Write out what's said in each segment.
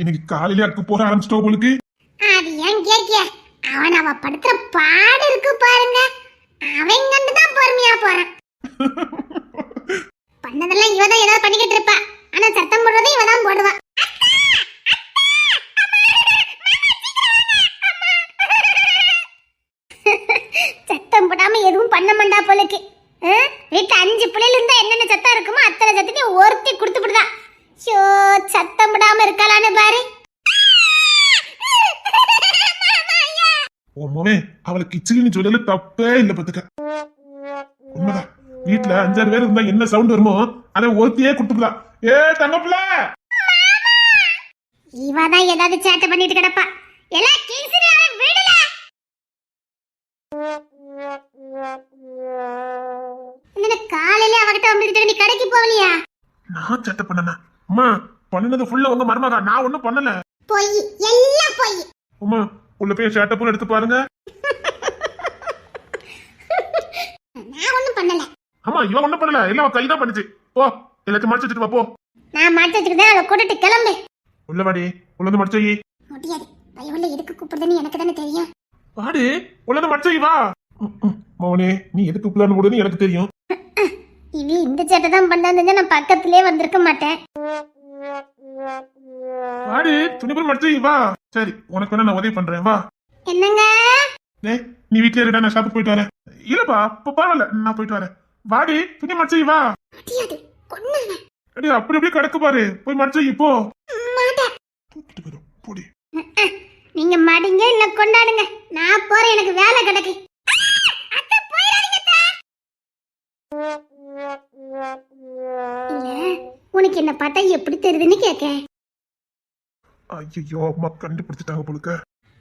இன்னைக்கு காலையில அக்கு போற ஆரம்பிச்சிட்டோம் உங்களுக்கு? அது ஏன் கேக்கிய அவன் அவ படுத்துற பாடு இருக்கு பாருங்க. அவன் கண்டு தான் பொறுமையா போறான். பண்ணதெல்லாம் இவ தான் ஏதாவது பண்ணிக்கிட்டு இருப்பா. ஆனா சத்தம் போடுறதை இவ தான் போடுவா. சத்தம் போடாம எதுவும் பண்ண மாட்டா போலக்கு. வீட்டு அஞ்சு பிள்ளைல இருந்தா என்னென்ன சத்தம் இருக்குமோ அத்தனை சத்தத்தையும் ஒருத்தி கொடுத்து விடுதா. ஷோ சத்தம் போடாம இருக்கலான்னு பாரு. உண்மையே அவளுக்கு கிச்சிலின்னு சொல்லல தப்பே இல்ல பத்துக்க. உண்மைதான். வீட்டுல அஞ்சாறு பேர் இருந்தா என்ன சவுண்ட் வருமோ அதை ஒருத்தியே கொடுத்துக்கலாம் ஏ தங்கப்பிள்ள இவ தான் ஏதாவது சேட்டை பண்ணிட்டு கிடப்பா. எல்லாம் கேசரி அவளை விடல. காலையில அவகிட்ட வந்துட்டு நீ கடைக்கு போகலையா? நான் சட்டை பண்ணனா? அம்மா பண்ணுனது ஃபுல்லா உங்க மருமகா. நான் ஒண்ணும் பண்ணல. பொய் எல்லாம் பொய்? அம்மா உள்ள போய் சேட்டை போல எடுத்து பாருங்க. நான் ஒண்ணும் பண்ணல. ஆமா இவன் ஒண்ணும் பண்ணல. எல்லாம் அவ கைதான் பண்ணுச்சு. போ எல்லாத்தையும் மடிச்சு வச்சுட்டு வா போ. நான் மாட்டு வச்சுக்கிட்டேன் அவளை கூட்டிட்டு கிளம்பு. உள்ள வாடி. உள்ள வந்து மடிச்சு வை. முடியாது. பயவுள்ள எதுக்கு கூப்பிடுதுன்னு எனக்கு தானே தெரியும். வாடி. உள்ள வந்து மடிச்சு வை, வா. ம், ம். மவனே நீ எதுக்கு போடுன்னு எனக்கு தெரியும். இவி இந்த சேட்டை தான் பண்ணாதுங்க நான் பக்கத்திலே வந்திருக்க மாட்டேன். வாடி துணிபுரம் மடிச்சு வை, சரி உனக்கு வேணா நான் உதவி பண்றேன். வா. என்னங்க? டேய் நீ வீட்லயே இருடா நான் ஷாப்புக்கு போயிட்டு வரேன். இல்லப்பா இப்ப பரவாயில்ல நான் போயிட்டு வரேன். வாடி துணி மடிச்சு வை, அடி அப்படி அப்படியே கிடக்கு பாரு. போய் மடிச்சு போ. போடி. நீங்க மடிங்க இல்ல கொண்டாடுங்க. நான் போறேன் எனக்கு வேலை கிடக்கு அத்தை, போயிடாதீங்க, அத்தை. இல்ல, உனக்கு என்ன பார்த்தா எப்படி தெரியுதுன்னு கேட்க ஐயோ அம்மா கண்டுபிடிச்சிட்டாங்க போலுக்க.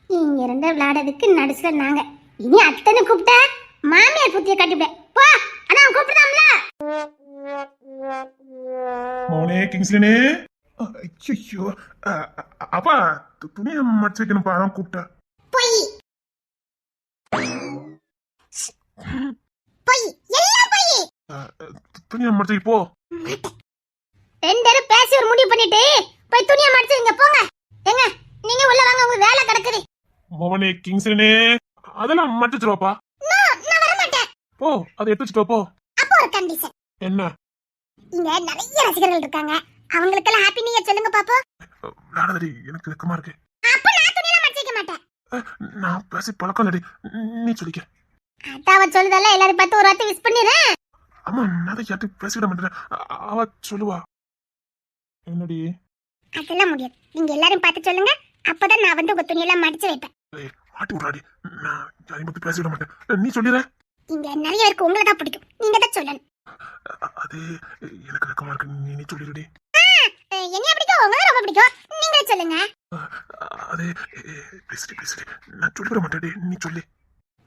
இங்க இருந்து விளையாடுறதுக்கு நடுசுல நாங்க. இனி அத்தனை கூப்பிட்டா மாமியார் புத்திய கட்டிவிட. போ ஆனா அவன் கூப்பிடாமல மோனே கிங்ஸ்லனே. ஐயோ அப்பா துணியை மடிச்சு வைக்கணும்ப்பா அதான் கூப்பிட்டேன் பொய். பொய் எல்லாம் துணியை மடிச்சு போ. ரெண்டு பேரும் பேசி ஒரு முடிவு பண்ணிட்டு போய் துணியை மடிச்சுங்க போங்க. ஏங்க நீங்க உள்ள வாங்க உங்க வேலை கிடக்குது. மோனே கிங்ஸ்லனே அதெல்லாம் மடிச்சு வச்சிருவாப்பா No, நான் வர மாட்டேன் போ அதை எடுத்து வச்சுட்டு போ. அப்போ ஒரு கண்டிஷன் என்ன? இங்க நிறைய ரசிகர்கள் இருக்காங்க. அவங்களுக்கெல்லாம் ஹாப்பி நியூ இயர் சொல்லுங்க பாப்போம் விளையாடுறடி எனக்கு வெக்கமா இருக்கு. அப்ப நான் துணியெல்லாம் மடிச்சு வைக்க மாட்டேன். நான் பேசி பழக்கம் இல்லடி நீ சொல்லிக்க. அதான் அவ சொல்லுதல்ல எல்லாரும் பார்த்து ஒரு வார்த்தை விஷ் பண்ணிடுறேன். ஆமா நான் தான் யார்ட்டும் பேசிவிட மாட்டேன். அவ சொல்லுவா. என்னடி? அதெல்லாம் முடியாது. நீங்க எல்லாரும் பார்த்து சொல்லுங்க. அப்பதான் நான் வந்து உங்க துணியெல்லாம் மடிச்சு வைப்பேன். ஏய், மாட்டி விடுறாடி. நான் யாரையும் பத்தி பேசிவிட மாட்டேன். நீ சொல்லிடுற இங்க நிறைய பேருக்கு உங்களை தான் பிடிக்கும். நீங்க தான் சொல்லணும். அது எனக்கு வெக்கமா இருக்கு. நீ நீ சொல்லிடுடி. அஹ், என்னைய பிடிக்கும்? உங்களை ரொம்ப பிடிக்கும். நீங்களே சொல்லுங்க. அது பேசுடி பேசுடி. நான் சொல்லிவிட மாட்டேடி நீ சொல்லி.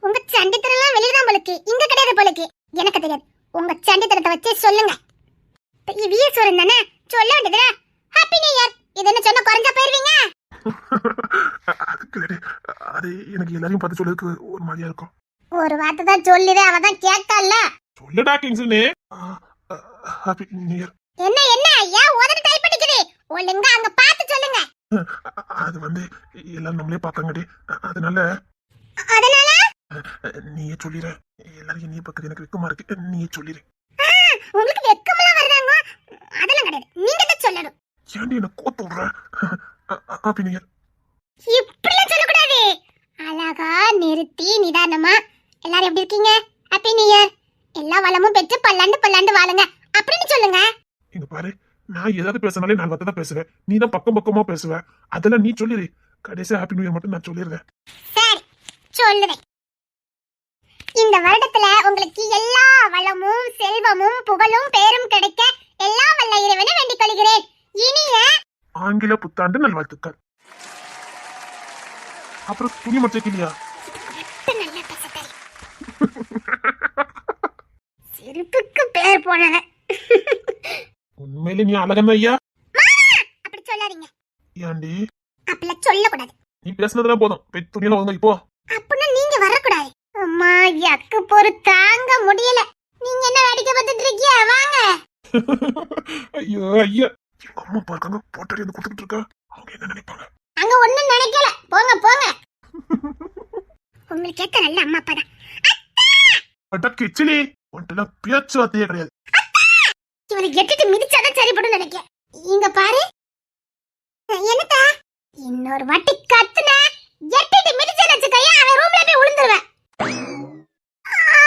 உங்க சண்டித்தனம் வெளியில தான் போலுக்கு. இங்க கிடையாது போலுக்கு. எனக்கு தெரியாது. வச்சு சொல்லுங்க. வீரசுவரன் தானே சொல்ல வேண்டியதுல? ஹாப்பி நியூ இயர் இது என்ன சொன்ன குறைஞ்சா போயிருவீங்க? அதுக்கு அது எனக்கு எல்லாரையும் பார்த்து சொல்றதுக்கு ஒரு மாதிரியா இருக்கும். ஒரு வார்த்தை தான் சொல்லிடு அவ தான் கேட்கல சொல்லுடா கிங்ஸ்னே. ஹாப்பி நியூ இயர் என்ன என்ன? ஏன் உதட்டு டைப் பண்ணிக்குது ஒழுங்கா அங்க பார்த்து சொல்லுங்க. அது வந்து எல்லாரும் நம்மளே பார்க்காங்கடி அதனால அதனால? நீயே சொல்லிடுற எல்லாரையும் நீ பக்கத்து எனக்கு வெக்கமா இருக்கு. நீயே சொல்லிடு உங்களுக்கு வெக்கமெல்லாம் வருதாங்க அதெல்லாம் கிடையாது. நீங்க தான் சொல்லணும். ஏன்டி என்ன கோத்து விடுற? இயர் இப்படிலாம் சொல்லக்கூடாது. அழகா நிறுத்தி நிதானமா. எல்லாரும் எப்படி இருக்கீங்க? ஹாப்பி நியூ இயர் எல்லா வளமும் பெற்று பல்லாண்டு பல்லாண்டு வாழுங்க. அப்படின்னு சொல்லுங்க. இங்க பாரு நான் ஏதாவது பேசினாலே நான் வார்த்தை தான் பேசுவேன். நீ தான் பக்கம் பக்கமா பேசுவ. அதெல்லாம் நீ சொல்லிடு கடைசி ஹாப்பி நியூ இயர் மட்டும் நான் சொல்லிடுறேன் சரி சொல்லுறேன் இந்த வருடத்துல உங்களுக்கு எல்லா வளமும் செல்வமும் புகழும் பேரும் கிடைக்க எல்லா வல்ல இறைவனை வேண்டிக் கொள்கிறேன். இனிய ஆங்கில புத்தாண்டு நல்வாழ்த்துக்கள். அப்புறம் துணி இல்லையா மட்டும் தெரியும் சிரிப்புக்கு பேர் போனவ. உண்மையிலே நீ அழகன் ஐயா. அப்படி சொல்லாதீங்க. ஏன்டி அப்படிலாம் சொல்லக்கூடாது. நீ பேசுனதுலாம் போதும். போய் துணியெல்லாம் வாங்க இப்போ அப்படின்னா நீங்க வரக்கூடாது. அம்மா யக்கு பொறு தாங்க முடியல. நீங்க என்ன வேடிக்கை பார்த்துட்டு இருக்கீங்க? வாங்க. ஐயோ ஐயா. எங்க அம்மா பார்க்காங்க போட்டாடி வந்து கொடுத்துட்டு இருக்கா? அவங்க என்ன நினைப்பாங்க? அங்க ஒண்ணும் நினைக்கல. போங்க போங்க. உங்களுக்கு ஏத்த நல்ல அம்மா அப்பா தான். அட கிச்சிலி. உன்ட்டு பேச்சுவார்த்தையே கிடையாது. இவனை எட்டுட்டு மிதிச்சாதான் சரிப்படும் நினைக்கிறேன். இங்க பாரு. என்னத்தா? இன்னொரு வாட்டி கத்துன எட்டுட்டு மிதிச்சேன்னு வச்சுக்கையா அவன் ரூம்ல போய் விழுந்துருவேன்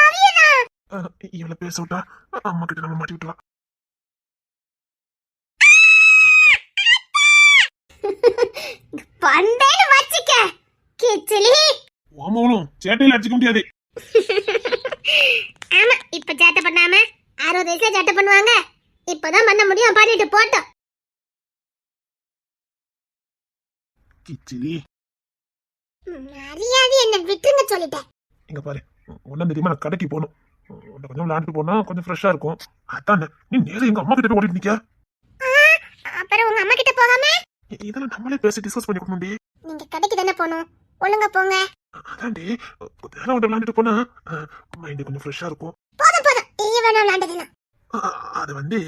அவியதான் அஹ், இவளை பேச விட்டா அம்மா கிட்ட நம்ம மாட்டி விட்டுவா வந்தேன்னு வச்சுக்க கிச்சிலி. ஓமவளும் சேட்டையில அடிச்சுக்க முடியாது. ஆமா இப்ப சேட்டை பண்ணாம அறுபது வயசுல சேட்டை பண்ணுவாங்க. இப்பதான் பண்ண முடியும் பண்ணிட்டு போட்டோம் கிச்சிலி. மரியாதை என்ன விட்டுருங்க சொல்லிட்டேன். இங்க பாரு ஒன்னும் தெரியுமா நான் கடைக்கு போகணும். உன்னை கொஞ்சம் விளையாண்டுட்டு போனா கொஞ்சம் ஃப்ரெஷ்ஷா இருக்கும். அதானே நீ நேரம் எங்க அம்மா கிட்ட போய் ஓடிட்டு நிக்க. அப்புறம் உங்க அம்மா கிட்ட போகாம? இதெல்லாம் நம்மளே பேசி டிஸ்கஸ் பண்ணி கொடுக்கணும்டி. நீங்க கடைக்கு தானே போகணும். ஒழுங்கா போங்க. அதான்டி கொஞ்ச நேரம் வந்து விளையாண்டுட்டு போனா மைண்ட் கொஞ்சம் ஃப்ரெஷ்ஷா இருக்கும். போதும் போதும். நீ வேணா அது வந்து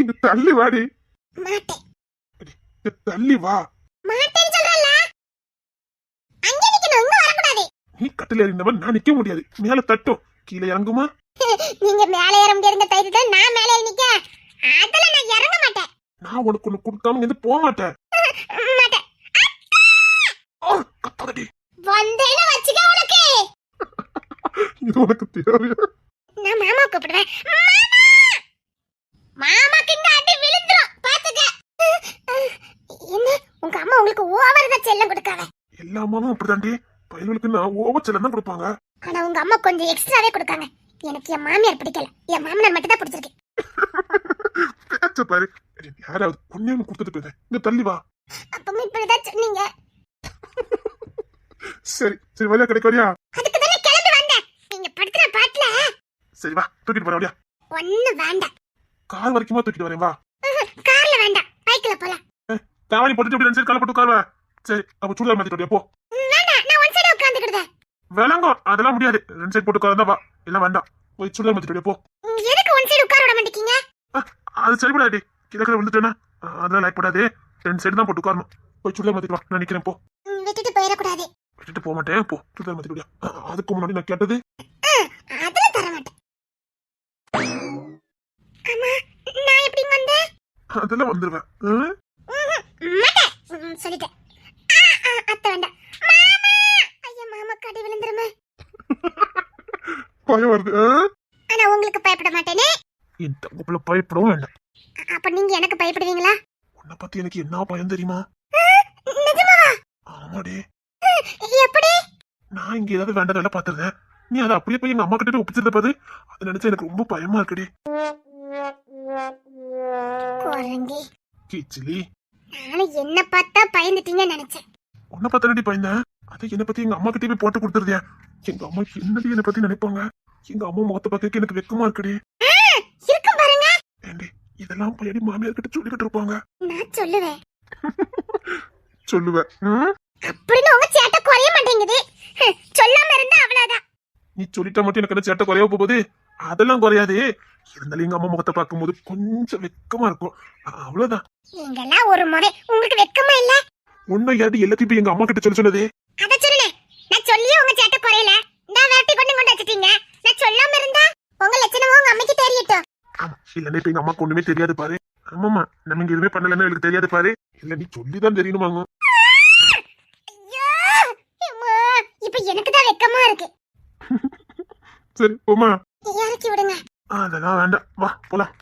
இங்க தள்ளி வாடி. இங்க தள்ளி வா மாட்டேன்னு சொல்றல அங்கே நிக்கணும் இங்க வரக்கூடாது நீ கட்டில இருந்தவன் நான் நிக்க முடியாது. மேல தட்டும். கீழே இறங்குமா? நீங்க மேல ஏற முடியாதுங்க தைரியத்துல நான் மேல ஏறி நிக்க. அதுல நான் இறங்க மாட்டேன். நான் உனக்கு ஒண்ணு கொடுக்காம இங்க போக மாட்டேன் மாட்டேன் கத்தாதடி. வந்தேன்னு வச்சுக்க உனக்கு. இது உனக்கு தேவையா? நான் மாமா கூப்பிடுவேன் மாமா! இந்த அடி விழுந்துரும். பாத்துக்க என்ன? உங்க அம்மா உங்களுக்கு ஓவர் தான் செல்லம் கொடுக்காத எல்லா அம்மாவும் அப்படிதாண்டி பையன்களுக்கு நான் ஓவர் செல்லம் தான் கொடுப்பாங்க. ஆனா உங்க அம்மா கொஞ்சம் எக்ஸ்ட்ராவே கொடுக்காங்க. எனக்கு என் மாமியார் பிடிக்கல. என் மாமனார் மட்டும் தான் பிடிச்சிருக்கு. பேச்ச பாரு. யாராவது புண்ணியம் கொடுத்துட்டு போயிட்டேன் இங்க தள்ளி வா. அப்பவும் இப்படிதான் சொன்னீங்க. சரி சரி வழியா கிடைக்க வரியா? அதுக்கு தானே கிளம்பி வந்தேன். நீங்க படுத்துற பாட்டுல. சரி வா தூக்கிட்டு போற வழியா. ஒண்ணு வேண்டாம். கார் வரைக்குமா தூக்கிட்டு வரேன் வா. கார்ல வேண்டாம். பைக்ல போலாம். தாவணி போட்டுட்டு ரெண்டு சைடு கால போட்டு உட்காருவ. சரி அப்ப சுடிதார் மாத்திட்டு போ ம், வேண்டாம் நான் ஒன் சைடு உட்காந்துக்கிடுதேன் விளங்கும். அதெல்லாம் முடியாது. ரெண்டு சைடு போட்டு உட்கார்ந்தா வா. இல்ல வேண்டாம். போய் சுடிதார் மாத்திட்டு போ. எதுக்கு ஒன் சைடு உட்கார விட மாட்டேங்க? அது சரிப்படாடி கீழே கீழே விழுந்துட்டேனா அஹ், அதெல்லாம் லைக் படாது ரெண்டு சைடு தான் போட்டு உட்காரணும். போய் சுடிதார் மாத்திட்டு வா. நான் நிக்கிறேன் போ. விட்டுட்டு போயிடக்கூடாது. விட்டுட்டு போக மாட்டேன். போ. சுடிதார் மாத்திட்டு அதுக்கு முன்னாடி நான் கேட்டது? அதுல தர மாட்டேன். அம்மா நான் எப்படி வந்தேன்? அதெல்லாம் வந்துருவேன். சொல்லிட்டேன். அத்தை வேண்டாம். கடி விழுந்துருமே? பயம் வருது? ஆனா உங்களுக்கு பயப்பட மாட்டேனே? என் தங்கப்புல பயப்படவும் வேண்டாம். அப்ப நீங்க எனக்கு பயப்படுவீங்களா? உன்னை பத்தி எனக்கு என்ன பயம் தெரியுமா? நிஜமாவா? ஆமாடி. எப்படி? நான் இங்க ஏதாவது வேண்டாம் வேலை பாத்துருந்தேன் நீ அதை அப்படியே போய் எங்க அம்மா கிட்ட ஒப்பிச்சிருந்த பாரு. அதை நினைச்சா எனக்கு ரொம்ப பயமா இருக்குடி. குரங்கி. கிச்சிலி. நானும் என்ன பார்த்தா பயந்துட்டீங்கன்னு நினைச்சேன். உன்னை பார்த்தாடி பயந்தேன்? அதை என்னை பத்தி எங்க அம்மா கிட்டே போய் போட்டு கொடுத்துருதே. எங்க அம்மா என்னடி என்னை பத்தி நினைப்பாங்க? எங்க அம்மா முகத்தை பார்க்க எனக்கு வெக்கமா இருக்குடி. ஏண்டி இதெல்லாம் போய் மாமியார் கிட்ட சொல்லிக்கிட்டு இருப்பாங்க. நான் சொல்லுவேன். சொல்லுவேன். ம்? அப்படின்னு உங்க சேட்டை குறைய மாட்டேங்குது. சொல்லாம இருந்தா அவ்வளவுதான். நீ சொல்லிட்டா மட்டும் எனக்கு என்ன சேட்டை குறைய போகுது? அதெல்லாம் குறையாது. இருந்தாலும் எங்க அம்மா முகத்தை பார்க்கும்போது கொஞ்சம் வெக்கமா இருக்கும். அவ்வளவுதான். நீங்கெல்லாம் ஒரு முறை உங்களுக்கு வெக்கமா இல்ல? உன்னை யாரு எல்லாத்தையும் எங்க அம்மா கிட்ட சொல்ல சொன்னதே? நான் சொல்லியே உங்க சேட்டை குறையல. இந்த வேட்டி கொண்டு கொண்டு வச்சிட்டீங்க. நான் சொல்லாம இருந்தா உங்க லட்சணமும் உங்க அம்மைக்கு தெரியட்டும். ஆமா இல்லன்னா இப்ப எங்க அம்மாக்கு ஒண்ணுமே தெரியாது பாரு. ஆமாமா நம்ம இங்க எதுவுமே பண்ணலன்னு எனக்கு தெரியாது பாரு. இல்ல நீ சொல்லிதான் தெரியணுமாங்க. ஐயோ அம்மா, இப்ப எனக்கு தான் வெக்கமா இருக்கு. சரி போமா இறக்கி விடுங்க. அதெல்லாம் வேண்டாம். வா போலாம்.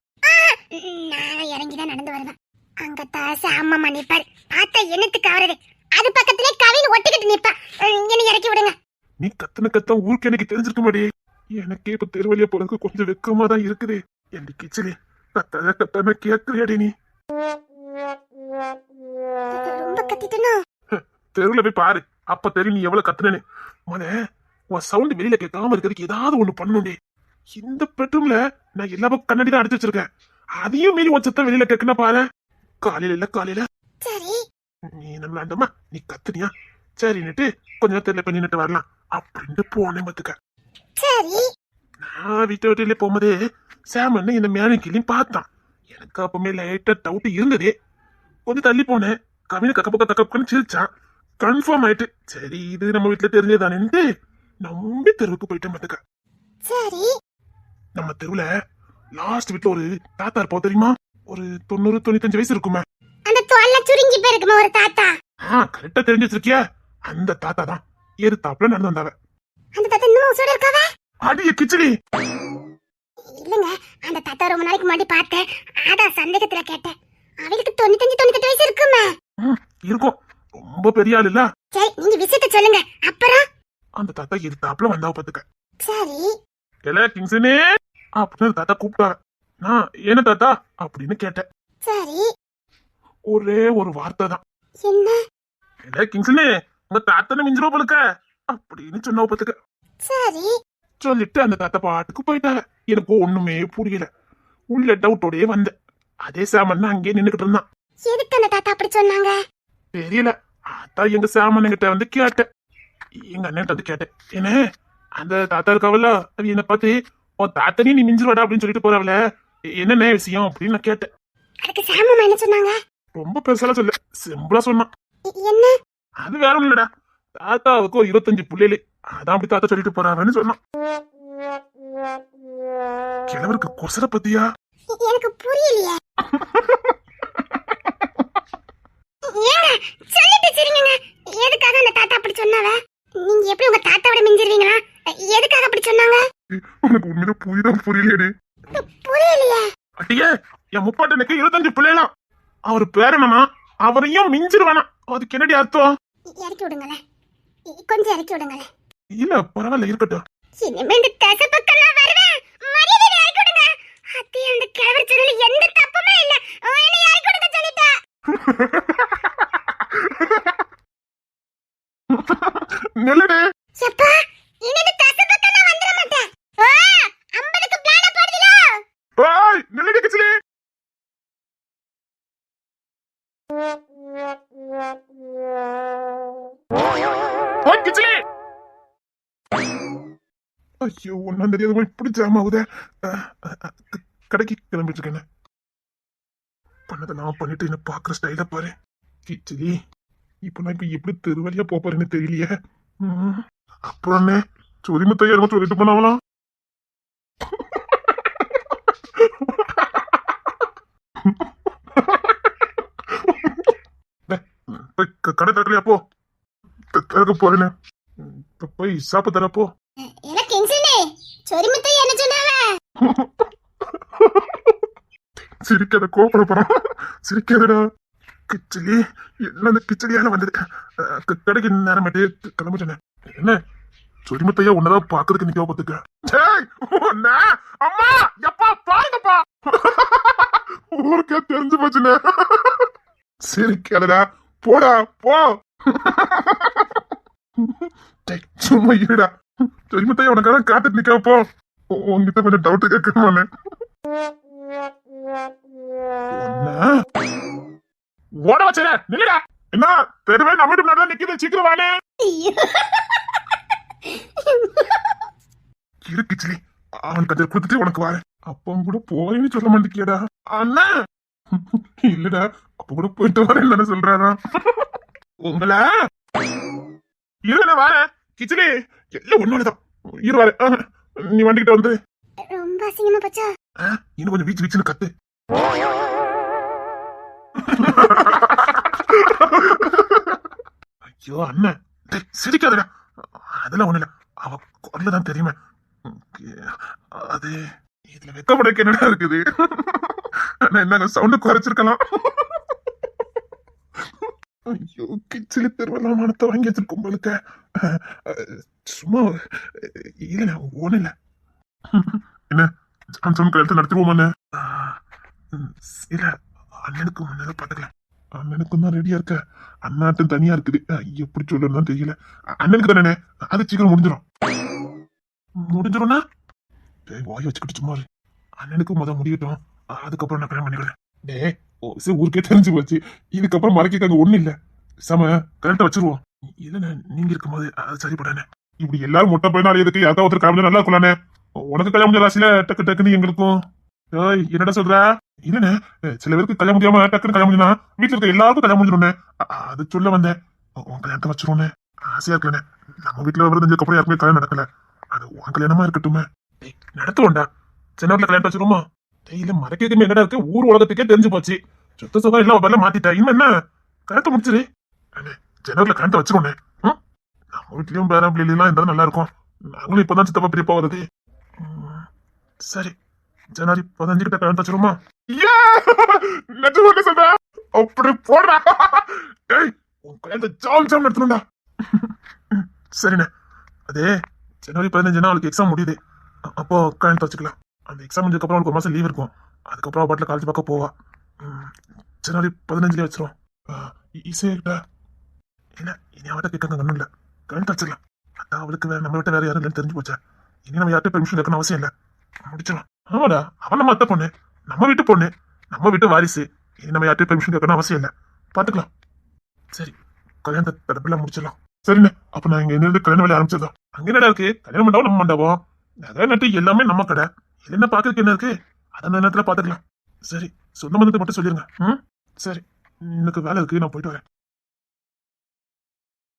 நான் இறங்கிதான் நடந்து வருவேன். அங்க தாச அம்மா நிப்பாரு பார்த்தா என்னத்துக்கு ஆறுது அது பக்கத்திலே கவின் ஒட்டிக்கிட்டு நிப்பா என்னை இறக்கி விடுங்க. நீ கத்தன கத்தம் ஊருக்கு எனக்கு தெரிஞ்சிருக்க மாடி எனக்கே இப்ப தெருவழியா போறதுக்கு கொஞ்சம் வெக்கமா தான் இருக்குது. என் கிச்சலி கத்தாத கத்தாம கேக்குறியாடி நீ. ரொம்ப கத்திட்டனோ? தெருவுல போய் பாரு. அப்ப தெரியும் நீ எவ்வளவு கத்துனேன்னு. மொத உன் சவுண்ட் வெளியில கேட்காம இருக்கிறதுக்கு ஏதாவது ஒண்ணு பண்ணணும்டி. இந்த பெட்ரூம்ல நான் எல்லா பக்கம் கண்ணாடி தான் அடிச்சு வச்சிருக்கேன். அதையும் மீறி உன் சத்தம் வெளியில கேட்கணும் பாரு. காலையில இல்ல காலையில. நீ விளாண்டமா நீ கத்துனியா? சரின்னுட்டு கொஞ்ச நேரம் தெரியல பண்ணிட்டு வரலாம். அப்படின்ட்டு போனேன் பாத்துக்க. சரி. நான் வீட்டை விட்டு போகும்போது சாமன் இந்த மேனக்கிலையும் பார்த்தான். எனக்கு அப்பவுமே லைட்டா டவுட் இருந்தது. கொஞ்சம் தள்ளி போனேன். கவினை கக்க பக்க கக்கன்னு சிரிச்சான். கன்ஃபார்ம் ஆயிட்டு சரி இது நம்ம வீட்டுல தெரிஞ்சதானேன்ட்டு நம்பி தெருவுக்கு போயிட்டேன் பாத்துக்க. சரி. நம்ம தெருவுல லாஸ்ட் வீட்ல ஒரு தாத்தா இருப்போம் தெரியுமா? ஒரு தொண்ணூறு தொண்ணூத்தஞ்சு வயசு இருக்குமே. தோல்ல சுருங்கி போயிருக்குமா ஒரு தாத்தா? ஆ கரெக்டா தெரிஞ்சு வச்சிருக்கியா அந்த தாத்தா தான் ஏறு தாப்புல நடந்து வந்தாவ அந்த தாத்தா இன்னும் உசுரோட இருக்காவ? அடிய கிச்சடி. இல்லங்க அந்த தாத்தா ரொம்ப நாளைக்கு முன்னாடி பார்த்தேன். அதான் சந்தேகத்துல கேட்டேன். அவளுக்கு தொண்ணூத்தஞ்சு தொண்ணூத்தெட்டு வயசு இருக்குமே. இருக்கும். ரொம்ப பெரிய ஆள் இல்ல. சரி நீங்க விஷயத்த சொல்லுங்க. அப்புறம்? அந்த தாத்தா எது தாப்புல வந்தாவ பாத்துக்க. சரி. எல கிங்ஸனே. அப்படின்னு தாத்தா கூப்பிட்டாங்க நான் என்ன தாத்தா? அப்படின்னு கேட்டேன். சரி. ஒரே ஒரு வார்த்தை தான் என்ன? எல கிங்ஸனே உங்க தாத்தனை மிஞ்சிரோ போலுக்க அப்படின்னு சொன்ன பாத்துக்க சரி. சொல்லிட்டு அந்த தாத்தா பாட்டுக்கு போயிட்டாங்க எனக்கு ஒண்ணுமே புரியல. உள்ள டவுட்டோடயே வந்தேன். அதே சாமன் அங்கேயே நின்னுகிட்டு இருந்தான். எதுக்கு அந்த தாத்தா அப்படி சொன்னாங்க? தெரியல. அதான் எங்க சாமன் கிட்ட வந்து கேட்டேன். எங்க அண்ணன் வந்து கேட்டேன். என்ன? அந்த தாத்தா இருக்காவல்ல? அது என்ன பார்த்து உன் தாத்தனே நீ மிஞ்சிருவாடா அப்படின்னு சொல்லிட்டு போறாவல என்னென்ன விஷயம் அப்படின்னு நான் கேட்டேன். அதுக்கு சாமம்மா என்ன சொன்னாங்க? ரொம்ப பெருசாலாம் சொல்ல சிம்பிளா சொன்னான். என்ன? அது வேற ஒண்ணும் இல்லடா தாத்தாவுக்கு ஒரு இருபத்தஞ்சு புள்ளையிலே அதான் அப்படி தாத்தா சொல்லிட்டு போறாங்கன்னு சொன்னான். கிழவருக்கு கொசர பத்தியா? எனக்கு புரியலையே. சொல்லிட்டு சரிங்க எதுக்காக அந்த தாத்தா அப்படி சொன்னாவ? நீங்க எப்படி உங்க தாத்தாவோட மிஞ்சிருவீங்களா? எதுக்காக அப்படி சொன்னாங்க? உனக்கு உண்மையில புரியுதான் புரியலையடி? புரியலையே. அட்டியே என் முப்பாட்டனுக்கு இருபத்தஞ்சு பிள்ளைலாம். அவர் பேரனா அவரையும் மிஞ்சிருவானா. அதுக்கு என்னடி அர்த்தம்? இறக்கி விடுங்களேன். கொஞ்சம் இறக்கி விடுங்களேன். இல்ல பரவாயில்ல இருக்கட்டும். இனிமே இந்த தசை பக்கம் நான் வருவேன். மரியாதை இறக்கி விடுங்க. அத்தி அந்த கிழவர் சொன்னதுல எந்த தப்புமே இல்ல. என்னை இறக்கி விடுங்க சொல்லிட்டா. நெல்லுடி. எப்பா இனி இந்த தசை பக்கம் நான் வந்துட மாட்டேன். ஓ அம்பனுக்கு பிளான போடுதிலோ. ஏய் நெல்லுடி கிச்சலி. ஐயோ ஒன்னாம் தேதி தெரியாத இப்படி ஜாம் ஆகுத. கடைக்கு கிளம்பிட்டு இருக்கேன் பண்ணதை நான் பண்ணிட்டு என்ன பாக்குற ஸ்டைல பாரு. கிச்சலி இப்ப நான் இப்ப எப்படி தெருவழியா போறேன்னு தெரியலையே. அப்புறம் என்ன? சொரிமுத்தையா இருக்கும் சொல்லிட்டு போனாவலாம் Ha ha ha! போய் கடை திறக்கலையா போ. திறக்க இப்ப போய் சாப்பிட்டு தர போ. எனக்கு இன்சனே சொரிமுத்தை என்ன சொன்னாவ? சிரிக்காத கோபப்பட போறான் சிரிக்காதடா. கிச்சடி என்ன அந்த கிச்சடியால வந்தது கடைக்கு நேரம் மாட்டே கிளம்பிட்டேனே. என்ன? சொரிமுத்தையா உன்னதான் பாக்குறதுக்கு நிக்க பார்த்துக்க அம்மா எப்பா பாருங்கப்பா. ஊருக்கே தெரிஞ்சு போச்சுண்ணே சிரிக்காதடா. போடா போ. சும்மா இருடா. சொரிமுத்தையா உனக்காக காத்துட்டு நிக்க போ. உன்கிட்ட கொஞ்சம் டவுட் கேட்கணுமாண்ணே ஒண்ணு. ஓட வச்சல நில்லுடா. என்ன தெருவே நம்ம வீட்டு முன்னாடி நிக்குது சீக்கிரம் வானே. இரு கிச்சிலி. அவன் கதை கொடுத்துட்டு உனக்கு வரேன். அப்போ கூட போறேன்னு சொல்ல மாட்டேங்கியடா. அண்ணா! இல்லடா அப்ப கூட போயிட்டு வரேன்னு சொல்றாரா? உங்கள? இருடா வரேன். கிச்சிலி எல்லாம் ஒன்னோடதான் இரு வரேன். ஆ, நீ வண்டிக்கிட்ட வந்து. ரொம்ப அசிங்கமா போச்சா? இன்னும் கொஞ்சம் வீச்சு வீச்சுன்னு கத்து. ஐயோ அண்ணன். சிரிக்காதடா. அதெல்லாம் ஒண்ணு இல்ல. அவ குரல தான் தெரியுமே. அது இதுல வெக்கப்படக்கு என்னடா இருக்குது? ஆனா என்னங்க சவுண்ட் குறைச்சிருக்கலாம். ஐயோ கிச்சிலி திருவெல்லாம் மனத்தை வாங்கி வச்சிருக்கும் போலுக்க சும்மா இல்ல ஒண்ணு இல்ல. என்ன ஜான்சன் கல்யாணத்தை நடத்திடுவோமாண்ணே இல்ல அண்ணனுக்கு முன்னதை பாத்துக்கல அண்ணனுக்கும் தான் ரெடியா இருக்க. அண்ணாட்டும் தனியா இருக்குது. அஹ், எப்படி சொல்லணும் தெரியல. அண்ணனுக்கு தானே அது சீக்கிரம் முடிஞ்சிடும் முடிஞ்சிடும்னா டேய் வாய் வச்சுக்கிட்டு சும்மா அண்ணனுக்கு முத முடியட்டும். அதுக்கப்புறம் நான் கல்யாணம் பண்ணிக்கிறேன். டேய் ஓ சரி ஊருக்கே தெரிஞ்சு போச்சு. இதுக்கப்புறம் மறைக்க ஒன்றும் இல்லை. சம கரெக்டாக வச்சிருவோம். இல்லண்ணே நீங்க இருக்கும்போது அது சரிப்படானே இப்படி எல்லாரும் முட்டை போயினாலும் எதுக்கு யாருக்கா ஒருத்தர் கிளம்பி நல்லா இருக்கலானே உனக்கு கல்யாணம் ராசியில டக்கு டக்குன்னு எங்களுக்கும். ஏய் என்னடா சொல்ற? இல்லண்ணே சில பேருக்கு கல்யாணம் முடியாம டக்குன்னு கல்யாணம் முடியும்னா வீட்டில் இருக்க எல்லாருக்கும் கல்யாணம் முடிஞ்சிடும் அது சொல்ல வந்தேன். உன் கல்யாணத்தை வச்சிருவோண்ணே. ஆசையா இருக்கலண்ணே நம்ம வீட்டில் விருதுஞ்சதுக்கு அப்புறம் யாருக்குமே கல்யாணம் நடக்கல. அது உன் கல்யாணமா இருக்கட்டுமே. நடத்துவோம்டா. சின்ன கல்யாணம் வச்சிருமா இல்ல மறைக்கிறதுக்கு என்னடா இருக்கு? ஊர் உலகத்துக்கே தெரிஞ்சு போச்சு. சுத்த சுகம் எல்லாம் வரல மாத்திட்டா. இன்னும் என்ன? கல்யாணத்தை முடிச்சிரு. அண்ணே ஜனவரில கல்யாணத்தை வச்சிருவோண்ணே. ம்? நம்ம வீட்லயும் பேரம் பிள்ளைலாம் இருந்தாலும் நல்லா இருக்கும். நாங்களும் இப்பதான் சித்தப்பா பெரியப்பா வருது ம், சரி. ஜனவரி பதினஞ்சு கிட்ட கரண்ட் வச்சிருமா நிஜமா சொல்ற? அப்படி போடுறா டேய் உன் கல்யாணத்தை ஜாம் ஜாம் நடத்தணும்டா. சரிண்ணே அதே ஜனவரி பதினஞ்சுனா அவளுக்கு எக்ஸாம் முடியுது. அப்போ கல்யாணத்தை வச்சுக்கலாம். அந்த எக்ஸாம் முடிஞ்சதுக்கப்புறம் அவளுக்கு ஒரு மாசம் லீவ் இருக்கும். அதுக்கப்புறம் பாட்டில் காலேஜ் பார்க்க போவா. ம், ஜனவரி பதினஞ்சுலேயே வச்சிரும் இசைக்கிட்ட என்ன? இனி அவட்ட கேட்க கண்ணும் இல்லை. கல்யாணத்தை வச்சிடலாம் அதான் அவளுக்கு வேற நம்ம விட்ட வேற யாரும் இல்லைன்னு தெரிஞ்சு போச்சா. இனி நம்ம யார்கிட்ட பெர்மிஷன் இருக்கணும் அவசியம் இல்லை. முடிச்சிடலாம். ஆமாடா அவன் நம்ம அத்தை பொண்ணு. நம்ம வீட்டு பொண்ணு. நம்ம வீட்டு வாரிசு. இனி நம்ம யார்கிட்ட பெர்மிஷன் கேட்கணும் அவசியம் இல்லை. பார்த்துக்கலாம் சரி கல்யாணத்தை தடப்பெல்லாம் முடிச்சிடலாம். சரிண்ணே அப்போ நான் இங்கே இருந்து கல்யாணம் வேலை ஆரம்பிச்சிடலாம். அங்கே என்னடா இருக்கு? கல்யாணம் மண்டபம் நம்ம மண்டபம். நகை நட்டு எல்லாமே நம்ம கடை. என்ன பாக்குறதுக்கு என்ன இருக்கு? அதை அந்த நேரத்துல பாத்துக்கலாம் சரி சொந்த மந்தத்தை மட்டும் சொல்லிருங்க. ம்? சரி எனக்கு வேலை இருக்கு நான் போயிட்டு வரேன்.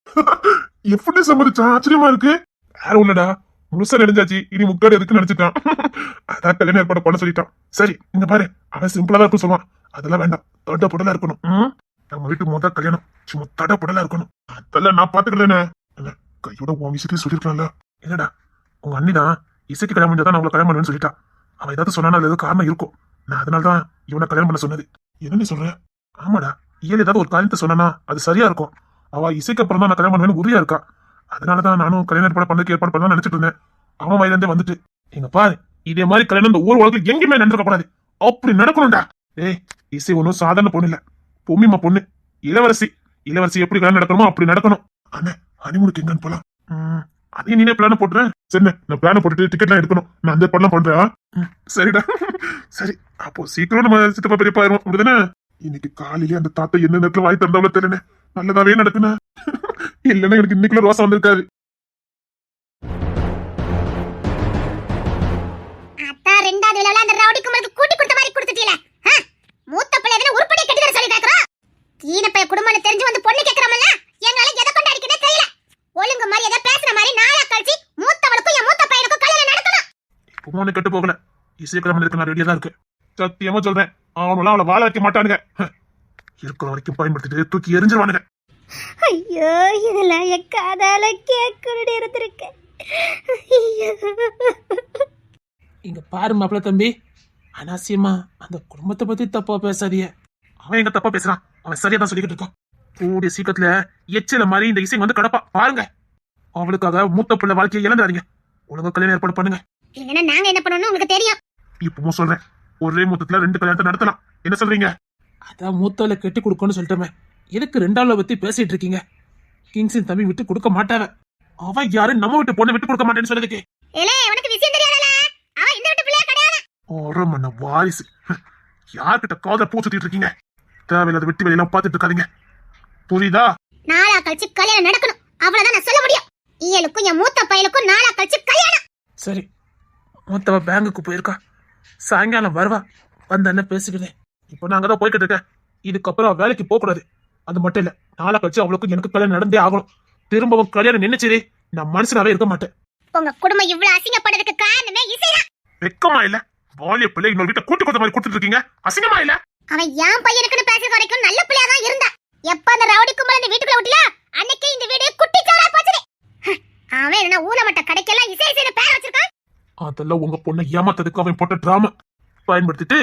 எப்படி சம்மதிச்சா ஆச்சரியமா இருக்கு. யாரும் ஒண்ணுடா முழுசா நெடுஞ்சாச்சு. இனி முக்காடு இருக்குன்னு நினைச்சிட்டான் அதான் கல்யாணம் ஏற்பாடு பண்ண சொல்லிட்டான். சரி இங்க பாரு. அவன் சிம்பிளா தான் இருக்கும் சொல்லுவான். அதெல்லாம் வேண்டாம். தொட்ட புடலா இருக்கணும். ம்? நம்ம வீட்டு முத கல்யாணம். சும்மா தட புடலா இருக்கணும். அதெல்லாம் நான் பாத்துக்கிறேனே என்ன, கையோட உன் விஷயத்தையும் சொல்லிருக்கலாம்ல. என்னடா? உங்க அண்ணி தான் இசைக்கு கல்யாணம் முடிஞ்சாதான் நான் உங்களை கல்யாணம் பண்ணுவேன்னு சொல்லிட்டா. அவன் ஏதாவது சொன்னா அதுல ஏதோ காரணம் இருக்கும். நான் அதனால தான் இவனை கல்யாணம் பண்ண சொன்னது. என்ன நீ சொல்ற? ஆமாடா இயல் ஏதாவது ஒரு காரியத்தை சொன்னா அது சரியா இருக்கும். அவ இசைக்கு அப்புறம் தான் நான் கல்யாணம் பண்ணுவேன்னு உறுதியா இருக்கா? அதனாலதான் நானும் கல்யாணம் ஏற்பாடு பண்ணதுக்கு ஏற்பாடு பண்ணலாம் நினைச்சிட்டு இருந்தேன். அவன் வயதுலேருந்தே வந்துட்டு எங்க பாரு இதே மாதிரி கல்யாணம் இந்த ஊர் உலகத்தில் எங்கேயுமே நடந்திருக்க கூடாது. அப்படி நடக்கணும்டா. ஏய் இசை ஒன்றும் சாதாரண பொண்ணு இல்ல. பொம்மிமா பொண்ணு. இளவரசி. இளவரசி எப்படி கல்யாணம் நடக்கணுமோ அப்படி நடக்கணும். அண்ணே ஹனிமூனுக்கு எங்கன்னு போலாம். அதையும் நீனே பிளான போட்டுறேன் சரிண்ணே நான் பிளான போட்டுட்டு டிக்கெட்லாம் எடுக்கணும். நான் அந்த பண்ணலாம் பண்றேன் சரிடா. சரி அப்போ சீக்கிரம் நம்ம சித்தப்பா பெரியப்பா ஆயிரும் அப்படிதானே? இன்னைக்கு காலையிலே அந்த தாத்தா என்ன நேரத்துல வாய் திறந்தாவளோ தெரியல நல்லதாவே நடக்குண்ணே. இல்லைன்னா எனக்கு இன்னைக்குள்ள ரோசம் வந்திருக்காது. அதான் ரெண்டாவது விழால அந்த ரவுடி கும்பலுக்கு கூட்டி கொடுத்த மாதிரி கொடுத்துட்டீல? மூத்த பிள்ளை எதுனா உருப்படியா கட்டி தர சொல்லி கேக்குறோம் தீன பைய குடும்பம்னு தெரிஞ்சு வந்து பொண்ணு கேக்குறோம்ல எங்களால எதை கொண்டு அடிக்கனே தெரியல. ஒழுங்கு மாதிரி எதை பேசுற மாதிரி நாளா கழிச்சு மூத்தவளுக்கும் என் மூத்த பையனுக்கும் கல்யாணம் நடக்கணும். ஒண்ணு கெட்டு போகல. இசைக்கிழமை இருக்க நான் ரெடியா தான் இருக்கு சத்தியமா சொல்றேன். அவனெல்லாம் அவளை வாழ வைக்க மாட்டானுங்க. இருக்கிற வரைக்கும் பயன்படுத்திட்டு தூக்கி எரிஞ்சிருவானுங்க. ஐயோ இதெல்லாம் என் காதால கேட்கணும்னு இருந்திருக்கேன். இங்க பாரு மாப்பிள்ள தம்பி. அனாவசியமா அந்த குடும்பத்தை பத்தி தப்பா பேசாதீங்க. அவன் எங்க தப்பா பேசுறான்? அவன் சரியா தான் சொல்லிக்கிட்டு இருக்கான். கூடிய சீக்கிரத்துல எச்சில மாதிரி இந்த இசை வந்து கடப்பா. பாருங்க. அவளுக்காக மூத்த பிள்ளை வாழ்க்கையை இழந்துறாதீங்க. ஒழுங்கா கல்யாணம் ஏற்பாடு பண்ணுங்க. இல்லைன்னா நாங்க என்ன பண்ணணும்னு உங்களுக்கு தெரியும். இப்பவும் சொல்றேன். ஒரே மொத்தத்துல ரெண்டு கல்யாணத்தை நடத்தலாம். என்ன சொல்றீங்க? அதான் மூத்தவளை கட்டி கொடுக்கணும்னு சொல்லிட்டோமே. எதுக்கு ரெண்டாவளை பத்தி பேசிட்டு இருக்கீங்க? கிங்ஸின் தம்பி விட்டு கொடுக்க மாட்டாவ. அவன் யாரு நம்ம வீட்டு பொண்ணை விட்டு கொடுக்க மாட்டேன்னு சொன்னதுக்கு ஏலே உனக்கு விஷயம் தெரியாதல? அவன் இந்த வீட்டு பிள்ளையா கிடையாது. ஒரு மண்ண வாரிசு. யார்கிட்ட காதல பூ சுத்திட்டு இருக்கீங்க? தேவையில்லாத வெட்டி வெளியெல்லாம் பார்த்துட்டு இருக்காதீங்க. புரியுதா? நாளா கழிச்சு கல்யாணம் நடக்கணும். அவ்வளவுதான் நான் சொல்ல முடியும். இயலுக்கும் என் மூத்த பையனுக்கும் நாளா கழிச்சு கல்யாணம். சரி மூத்தவ பேங்குக்கு போயிருக்கா. சாயங்காலம் வருவா. வந்தேன்னு பேசிக்கிறேன் இப்போ நாங்க தான் போய்கிட்டு இருக்கேன். இதுக்கப்புறம் வேலைக்கு போக கூடாது அது மட்டும் இல்ல நாளா கழிச்சு அவளுக்கும் எனக்கு கல்யாணம் நடந்தே ஆகணும். திரும்பவும் கல்யாணம் நின்னுச்சேரி நான் மனுஷனாவே இருக்க மாட்டேன். உங்க குடும்பம் இவ்வளவு அசிங்கப்படுறதுக்கு காரணமே இசைதான். வெக்கமா இல்ல? வாலிய பிள்ளை இன்னொரு வீட்டை கூட்டி கொடுத்த மாதிரி கொடுத்துட்டு இருக்கீங்க. அசிங்கமா இல்ல? அவன் என் பையனுக்குன்னு பேசுற வரைக்கும் நல்ல பிள்ளையா தான் இருந்தா எப்ப அந்த ரவுடி கும்பல் இந்த வீட்டுக்குள்ள விட்டல? அன்னைக்கே இந்த வீடு குட்டிச்சோரா போச்சுது ஹ, அவன் என்ன ஊனமட்ட கடைக்கெல்லாம் இசை இசைன்னு பேர் வச்சிருக்கான்? அதெல்லாம் உங்க பொண்ணை ஏமாத்ததுக்கு அவன் போட்ட டிராமா பயன்படுத்திட்டு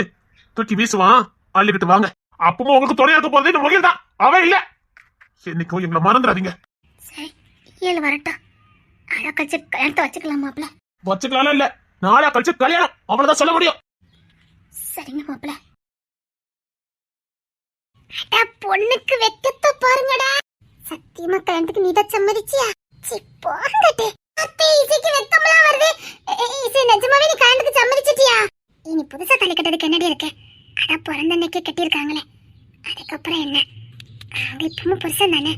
தூக்கி வீசுவான். அள்ளிக்கிட்டு வாங்க. அப்பவும் உங்களுக்கு துணையா இருக்க போறது இந்த முகில் தான் அவன் இல்ல. என்னைக்கும் எங்களை மறந்துடாதீங்க. சரி ஏழு வரட்டும். அழகா கழிச்சு கல்யாணத்தை வச்சுக்கலாம் மாப்பிள்ள. வச்சுக்கலாம் இல்ல. நாளா கழிச்சு கல்யாணம். அவ்வளவுதான் சொல்ல முடியும். சரிங்க மாப்பிள்ள. அட பொண்ணுக்கு வெக்கத்தை பாருங்கடா. சத்தியமா கல்யாணத்துக்கு நீ தான் சம்மதிச்சியா சி போங்கட்டு அத்தை இசைக்கு வெக்கம்லாம் வருது எ, எ, இசை நிஜமாவே நீ கல்யாணத்துக்கு சம்மதிச்சிட்டியா இனி புதுசா தள்ளி கட்டதுக்கு என்னடி இருக்கு அட பிறந்த அன்னைக்கே கட்டியிருக்காங்களே அதுக்கப்புறம் என்ன அவங்க இப்பவும் புருஷன் தானே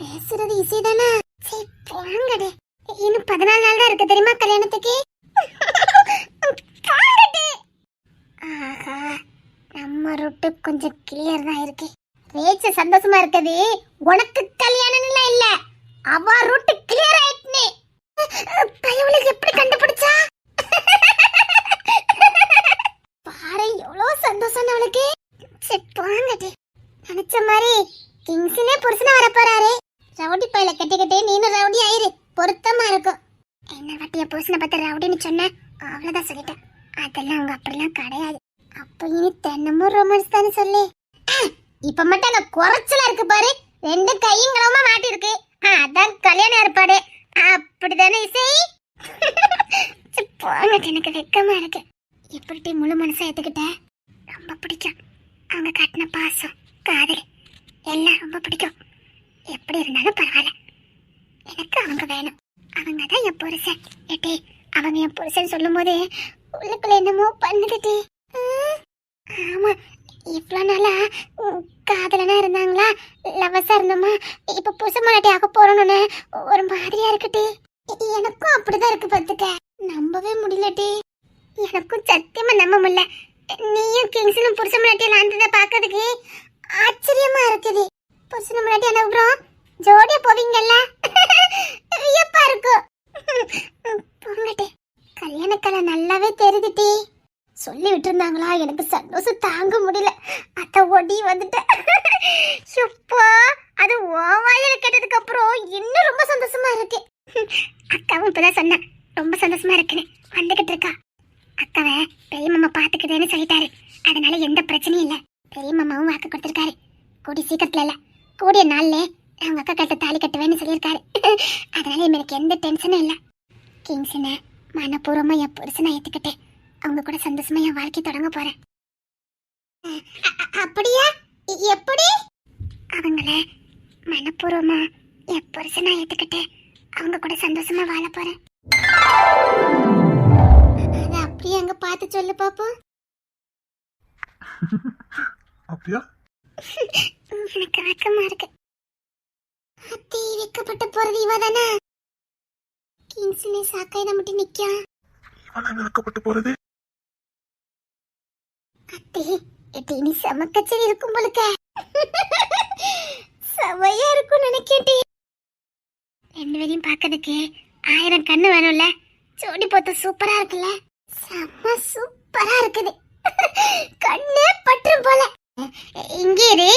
பேசுறது இசை தானே சரி போங்கடு இன்னும் பதினாலு நாள் தான் இருக்கு தெரியுமா கல்யாணத்துக்கு போங்கட்டு ஆஹா நம்ம ரூட்டு கொஞ்சம் கிளியர் தான் இருக்கு ரேச்ச சந்தோஷமா இருக்குது உனக்கு கல்யாணம்ல இல்ல அவ ரூட்டு கிளியர் ஆயிட்டுனே பயவுளுக்கு எப்படி கண்டுபிடிச்சா பாரு எவ்வளவு சந்தோஷம் அவளுக்கு சிப்பாங்கடி நினைச்ச மாதிரி கிங்ஸிலே புருஷனா வர போறாரு ரவுடி பையில கட்டிக்கிட்டே நீனும் ரவுடி ஆயிரு பொருத்தமா இருக்கும் என்ன வாட்டிய புருஷனை பார்த்து ரவுடின்னு சொன்ன அவ்வளவுதான் சொல்லிட்டேன் அதெல்லாம் கிடையாது. அப்ப இனி தினமும் ரொமான்ஸ் தானே சொல்லு. இப்ப மட்டும் அந்த குறைச்சலா இருக்கு பாரு. ரெண்டு கையும் கிளம்ப மாட்டிருக்கு. அஹ், அதான் கல்யாண ஏற்பாடு. அப்படிதானே இசை? போங்க எனக்கு வெக்கமா இருக்கு. எப்படி முழு மனசா ஏத்துக்கிட்ட? ரொம்ப பிடிக்கும். அவங்க கட்டின பாசம் காதல் எல்லாம் ரொம்ப பிடிக்கும். எப்படி இருந்தாலும் பரவாயில்ல. எனக்கு அவங்க வேணும். அவங்க தான் என் புருஷன். ஏட்டே அவங்க என் புருஷன் சொல்லும் போது உள்ளுக்குள்ள என்னமோ பண்ணுதுடி. ஆமா இவ்வளோ நாளா காதலனா இருந்தாங்களா? லவஸா இருந்தோமா? இப்ப புருஷ மாட்டி ஆக போறோம்னு ஒரு மாதிரியா இருக்குடி. எனக்கும் அப்படிதான் இருக்கு பார்த்துக்க. நம்பவே முடியலடி. எனக்கும் சத்தியமா நம்ப முடியல. நீயும் கிங்ஸனும் புருஷ முன்னாட்டியில் அந்ததை பார்க்கறதுக்கு ஆச்சரியமா இருக்குது புருஷன் முன்னாடி அனுப்புறோம் ஜோடியா போவீங்கல்ல வியப்பா இருக்கும் போங்கட்டே கல்யாண கலை நல்லாவே தெரியுதுட்டி சொல்லி விட்டுருந்தாங்களா? எனக்கு சந்தோஷம் தாங்க முடியல. அத்த ஒடி வந்துட்டேன் சுப்பா அது ஓவாயில கேட்டதுக்கு அப்புறம் இன்னும் ரொம்ப சந்தோஷமா இருக்கு. அக்காவும் இப்பதான் சொன்னேன் ரொம்ப சந்தோஷமா இருக்குன்னு வந்துகிட்டு இருக்கா. அக்காவை பெரிய மாமா பாத்துக்கிட்டேன்னு சொல்லிட்டாரு. அதனால எந்த பிரச்சனையும் இல்லை. பெரிய மாமாவும் வாக்கு கொடுத்துருக்காரு. கூடி சீக்கிரத்துல இல்ல. கூடிய நாள்ல அவங்க அக்கா கட்ட தாலி கட்டுவேன்னு சொல்லியிருக்காரு. அதனால எனக்கு எந்த டென்ஷனும் இல்லை. கிங்ஸ்ன மனப்பூர்வமா என் புருஷனை ஏத்துக்கிட்டேன். அவங்க கூட சந்தோஷமா என் வாழ்க்கை தொடங்க போறேன். அப்படியா? எப்படி? அவங்கள மனப்பூர்வமா என் புருஷனா ஏத்துக்கிட்டு அவங்க கூட சந்தோஷமா வாழ போறேன். அப்படியே அங்க பார்த்து சொல்லு பாப்போம் அப்படியா? எனக்கு வெக்கமா இருக்கு. அத்தி வெக்கப்பட்டு போறது இவ தானே? கிங்ஸ்லே சாக்கையில மட்டும் நிக்கா? இவனா விளக்கப்பட்டு போறது? அத்தி எட்டி நீ சமக்கச்சேரி இருக்கும் போலுக்க. சவையா இருக்கும் நினைக்கேட்டி ரெண்டு பேரையும் பார்க்கறதுக்கு ஆயிரம் கண்ணு வேணும்ல. ஜோடி போத்த சூப்பரா இருக்குல்ல. செம்ம சூப்பரா இருக்குது. கண்ணே பற்றும் போல. இங்கே இரு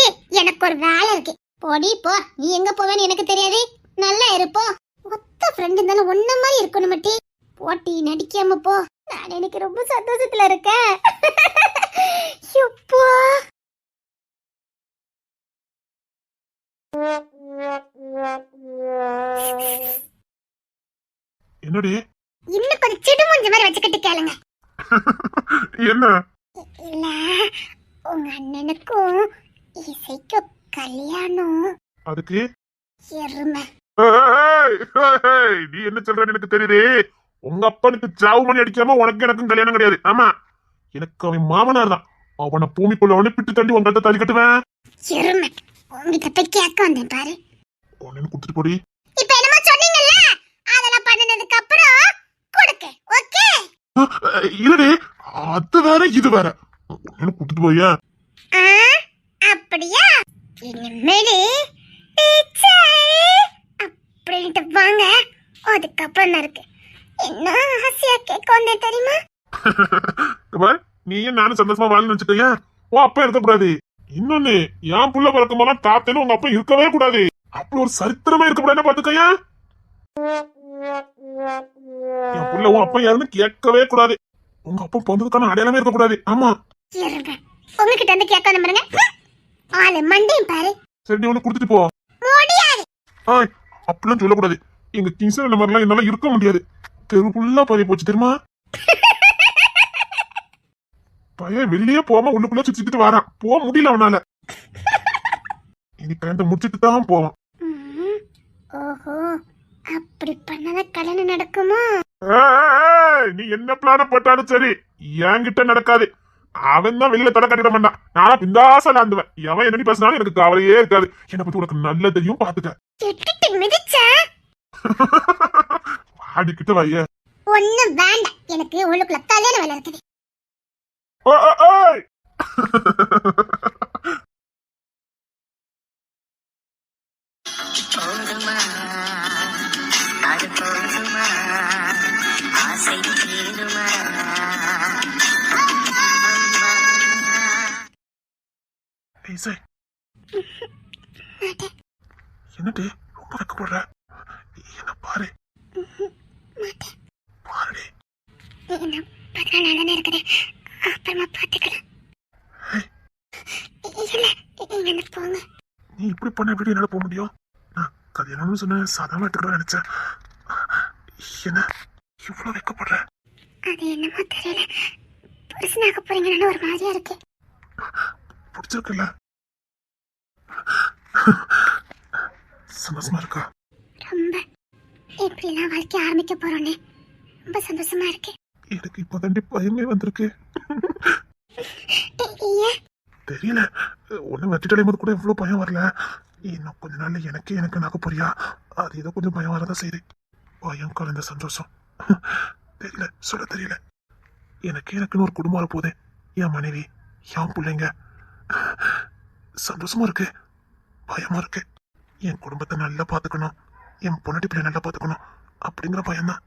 எனக்கு ஒரு வேலை இருக்கு. போடி போ. நீ எங்க போவேன்னு எனக்கு தெரியாது. நல்லா இருப்போ ஒத்த ஃப்ரெண்ட் இருந்தாலும் ஒன்ன மாதிரி இருக்கணும் மட்டி போட்டி நடிக்காம போ. நான் எனக்கு ரொம்ப சந்தோஷத்துல இருக்கேன். என்னடி? இன்னும் கொஞ்சம் சிடுமுஞ்ச மாதிரி வச்சுக்கிட்டு கேளுங்க. என்ன? இல்ல உங்க அண்ணனுக்கும் இசைக்கும் கல்யாணம். அதுக்கு? எருமை. நீ என்ன சொல்றன்னு எனக்கு தெரியுது. உங்க அப்பனுக்கு சாவு மணி அடிக்காம உனக்கு எனக்கும் கல்யாணம் கிடையாது. ஆமா. எனக்கு அவன் மாமனார் தான். அவனை பூமிக்குள்ள அனுப்பிட்டு தள்ளி உங்க தாலி கட்டுவேன். எருமை. உங்ககிட்ட போய் கேட்க வந்தேன் பாரு. உடனே கொடுத்துட்டு போடி. இப்ப என்னமோ சொன்னீங்கல்ல? அதெல்லாம் பண்ணினதுக்கு அப்புறம் கொடுக்க. ஓகே? இல்லடி. அது வேற இது வேற. உடனே கொடுத்துட்டு போய் ஆ அப்படியா? இனிமேலு அப்படின்ட்டு வாங்க. அதுக்கப்புறம் இருக்கு. என்ன ஆசையா கேட்க வந்தேன் தெரியுமா? நீயும் நானும் சந்தோஷமா வாழணும்னு வச்சுக்கோங்க உன் அப்பா இருக்கக்கூடாது. இன்னொன்னு என் புள்ள பிறக்கும் போலாம் தாத்தேன்னு உங்க அப்பா இருக்கவே கூடாது. அப்படி ஒரு சரித்திரமே இருக்கக்கூடாதுன்னு பாத்துக்கோயா என் புள்ள உன் அப்பா யாருன்னு கேட்கவே கூடாது. உங்க அப்பா பிறந்ததுக்கான அடையாளமே இருக்கக்கூடாது. ஆமா. உங்ககிட்ட வந்து கேட்க வந்த பாருங்க. ஆளு மண்டையும் பாரு. சரி நீ ஒண்ணு கொடுத்துட்டு போ. முடியாது. ஆய் அப்படிலாம் சொல்லக்கூடாது. எங்க கிங்ஸ் இந்த மாதிரிலாம் என்னால இருக்க முடியாது. தெரு ஃபுல்லா பறி போச்சு தெரியுமா? பையன் வெளியே போகாம உள்ளுக்குள்ள சுத்திட்டு வரான். போக முடியல அவனால. இனி கல்யாணத்தை முடிச்சிட்டு தான் போவான். ஓஹோ அப்படி பண்ணாத கல்யாணம் நடக்குமா? நீ என்ன பிளான போட்டாலும் சரி என்கிட்ட நடக்காது. அவன் தான் வெளியில தலை கட்டிட மாட்டான். நானா பிந்தாசல ஆண்டுவேன் எவன் என்ன பேசினாலும் எனக்கு கவலையே இருக்காது. என்னை பத்தி உனக்கு நல்லதையும் பாத்துக்க எட்டுட்டு மிதிச்ச? வாடிக்கிட்டு வைய. ஒண்ணு வேண்டாம். எனக்கு உள்ளுக்குள்ள கல்யாணம் வேலை இருக்குது. என்னடி? ரொம்ப வெக்கப்படுற. என்ன பாரு. பாருடி. இன்னும் பதினாலு இருக்குது அப்புறமா பார்த்துக்கலாம் இல்ல போங்க. நீ இப்படி பண்ண எப்படி என்னால போக முடியும்? நான் கல்யாணம்னு சொன்ன சாதாரண எடுத்துக்கிறேன் நினைச்சேன். என்ன இவ்வளவு வெக்கப்படுற? அது என்னமோ தெரியல. புருஷனாக போறீங்கன்னு ஒரு மாதிரியா இருக்கு. பிடிச்சிருக்குல்ல? சந்தோஷமா இருக்கா? ரொம்ப. இப்படிலாம் வாழ்க்கை ஆரம்பிக்க போறோன்னே ரொம்ப சந்தோஷமா இருக்கு. எனக்கு இப்போதாண்டி பயமே வந்திருக்கு. தெரியல. ஒண்ணு வெட்டிட்டலையும் போது கூட இவ்வளவு பயம் வரல. இன்னும் கொஞ்ச நாள்ல எனக்கு எனக்கு நகை போறியா அது ஏதோ கொஞ்சம் பயம் வரதான் செய்யுது. பயம் கலந்த சந்தோஷம். தெரியல. சொல்ல தெரியல. எனக்கு எனக்குன்னு ஒரு குடும்பம் வரப்போகுது. என் மனைவி என் பிள்ளைங்க. சந்தோஷமா இருக்கு. பயமா இருக்கு. என் குடும்பத்தை நல்லா பாத்துக்கணும். என் பொண்ணாட்டி பிள்ளை நல்லா பாத்துக்கணும். அப்படிங்கிற பயம்தான்.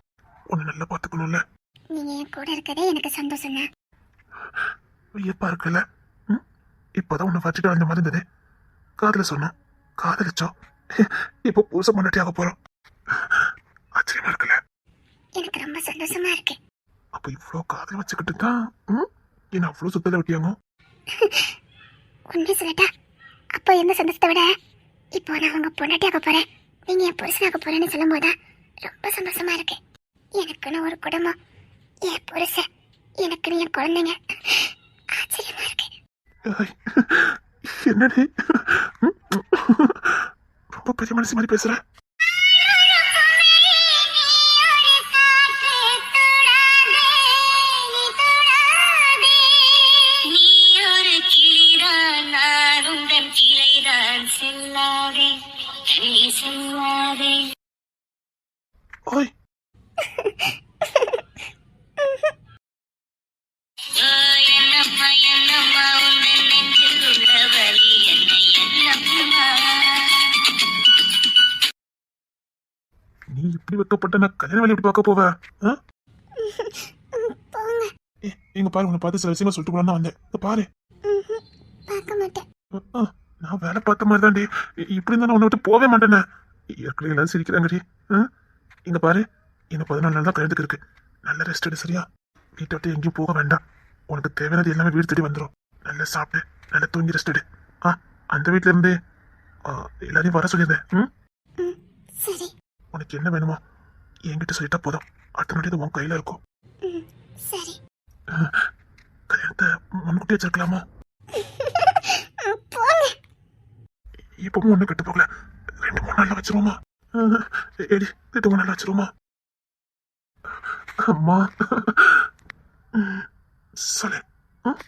உன்னை நல்லா பாத்துக்கணும்ல. நீங்க என் கூட இருக்கதே எனக்கு சந்தோஷம் தான் வியப்பா இருக்குல்ல? இப்பதான் உன்னை வச்சுட்டு வந்த மாதிரி இருந்தது. காதல சொன்னோம் காதலிச்சோம் இப்போ புதுச மண்ணட்டி ஆக போறோம். ஆச்சரியமா இருக்குல்ல? எனக்கு ரொம்ப சந்தோஷமா இருக்கு. அப்ப இவ்வளோ காதல் வச்சுக்கிட்டு தான்? என்ன அவ்வளோ சுத்தல விட்டியாங்க? உண்மை சொல்லட்டா? அப்போ எந்த சந்தோஷத்தை விட இப்போ நான் உங்க பொண்டாட்டியாக போறேன். நீங்க என் புருஷனாக போறேன்னு சொல்லும் போதுதான் ரொம்ப சந்தோஷமா இருக்கு. எனக்குன்னு ஒரு குடும்பம். என் புருஷன் எனக்குன்னு என் குழந்தைங்க. ஆச்சரியமா இருக்கு. என்னடி? ரொம்ப பெரிய மனசு மாதிரி பேசுற. நீ ஒரு கிளிதான் நான் உங்கள் கிளைதான் செல்லாதே நீ செல்லாதே ஓய் ஓ, என்னம்மா என்னம்மா உந்தன் நெஞ்சில் உள்ள வலி என்னை என்னம்மா நீ இப்படி வைக்கப்பட்ட நான் கல்யாண வேலை எப்படி பார்க்க போவ? ஆ? போங்க. ஏ, இங்க பாரு உன்னை பார்த்து சில விஷயங்கள் சொல்லிட்டு போலாம் தான் வந்தேன். இங்க பாரு. ம்ஹும். பார்க்க மாட்டேன். ஆ, நான் வேலை பார்த்த மாதிரி தான்டி இப்படி இருந்தா நான் உன்னை விட்டு போவே மாட்டேனே. ஏற்கனவே எல்லாரும் சிரிக்கிறாங்கடி. ஆ? இங்க பாரு இன்னும் பதினாலு நாள் தான் கல்யாணத்துக்கு இருக்கு. நல்ல ரெஸ்ட் எடு சரியா? வீட்டை விட்டு எங்கேயும் போக வேண்டாம். உனக்கு தேவையானது எல்லாமே வீடு தேடி வந்துடும் நல்லா சாப்பிட்டு நல்லா தூங்கி ரெஸ்ட் எடு. ஆ அந்த வீட்ல இருந்து எல்லாரையும் வர சொல்லியிருந்தேன் ம்? உனக்கு என்ன வேணுமோ என்கிட்ட சொல்லிட்டா போதும். இது உன் கையில இருக்கும். கல்யாணத்தை முன்கூட்டி வச்சிருக்கலாமா? இப்பவும் ஒண்ணு கெட்டு போகல. ரெண்டு மூணு நாள்ல வச்சிருவோமா? எடி ரெண்டு மூணு நாள்ல வச்சிருவோமா? அம்மா. ம், சொல்லு ம்?